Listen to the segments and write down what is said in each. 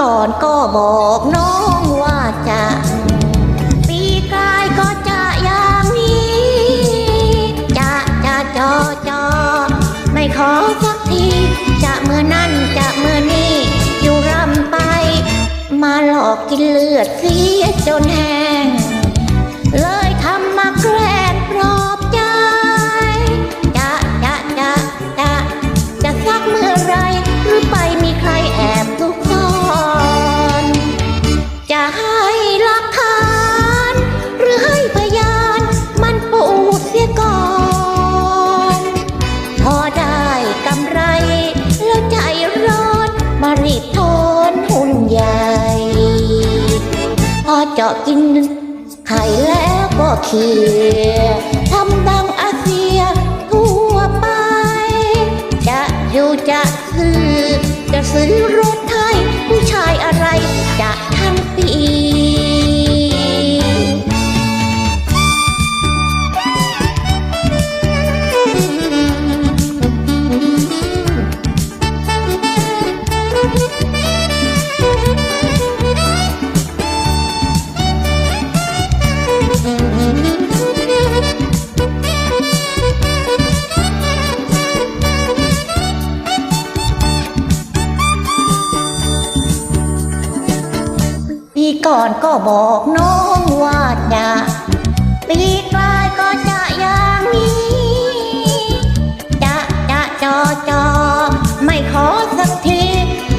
ก่อนก็บอกน้องว่าจะปีกายก็จะอย่างนี้ จะจะจอจอไม่ขอสักที จะเมื่อนั่นจะเมื่อนี้อยู่รำไป มาหลอกกินเลือดเสียจนแห้ง เจาะกินไข่แล้วก็เคียทำดังอาเซียทั่วไป จะอยู่จะซื้อ จะซื้อรถไทย ผู้ชายอะไรจะทั้งปี ปีก่อนก็บอกน้องว่าจะปีกลายก็จะอย่างนี้จะจะจอจอไม่ขอสักที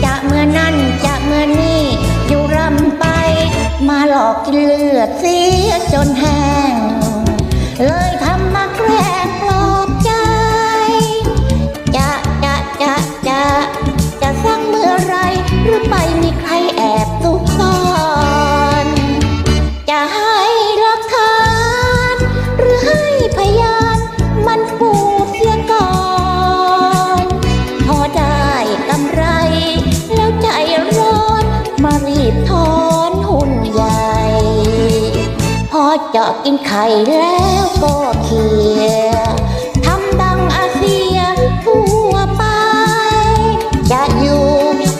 จะเมื่อนั้นจะเมื่อนี้อยู่รำไป มาหลอกกินเลือดเสียจนแห้งเลยท จาะกินไข่แล้วก็เคียทำดังอาเซียทั่วไป จะอยู่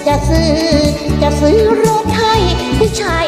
จะซื้อจะซื้อรถให้ผู้ชาย